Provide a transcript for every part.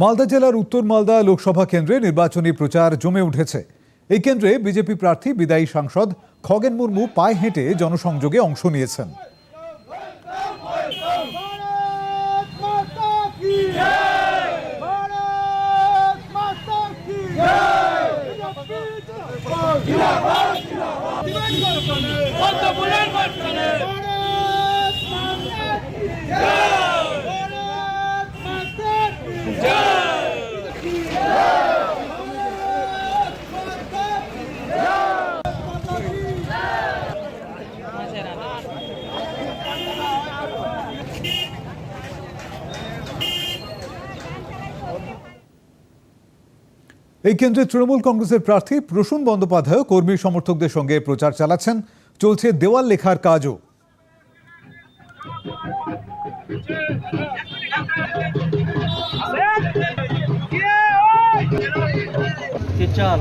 মালদা জেলার উত্তর মালদা লোকসভা কেন্দ্রে নির্বাচনী প্রচার জমে উঠেছে। এই কেন্দ্রে বিজেপি প্রার্থী, বিদায়ী সাংসদ খগেন মুর্মু পায়ে হেঁটে জনসংযোগে অংশ নিয়েছেন। এই কেন্দ্রে তৃণমূল কংগ্রেসের প্রার্থী প্রসূন বন্দ্যোপাধ্যায় কর্মী সমর্থকদের সঙ্গে প্রচার চালাচ্ছেন। চলছে দেওয়াল লেখার কাজও। চাল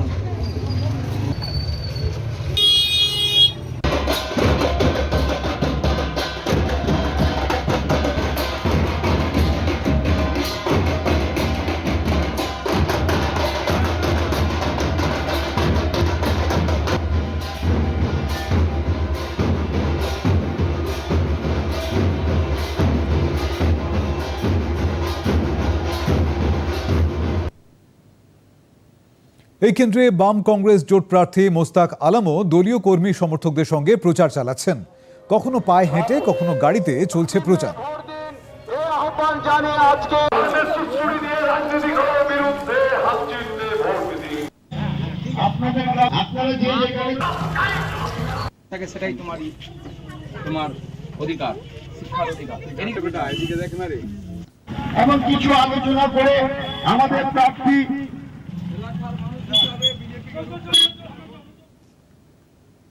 এই কেন্দ্রে বাম কংগ্রেস জোট প্রার্থী মোস্তাক আলামও দলীয় কর্মী সমর্থকদের সঙ্গে প্রচার চালাচ্ছেন। কখনো পায়ে হেঁটে কখনো গাড়িতে চলছে প্রচার। এই আহ্বান জানিয়ে আজকে সুশ্রী দিয়ে রাজনীতি করার বিরুদ্ধে হাত চিনতে ভোট দিন আপনাদের আপনারা যে জায়গায় থাকে সেটাই তোমারই তোমার অধিকার শিক্ষার অধিকার। বেটা এদিকে দেখ না রে এবং কিছু আলোচনা করে আমাদের প্রার্থী go, go, go.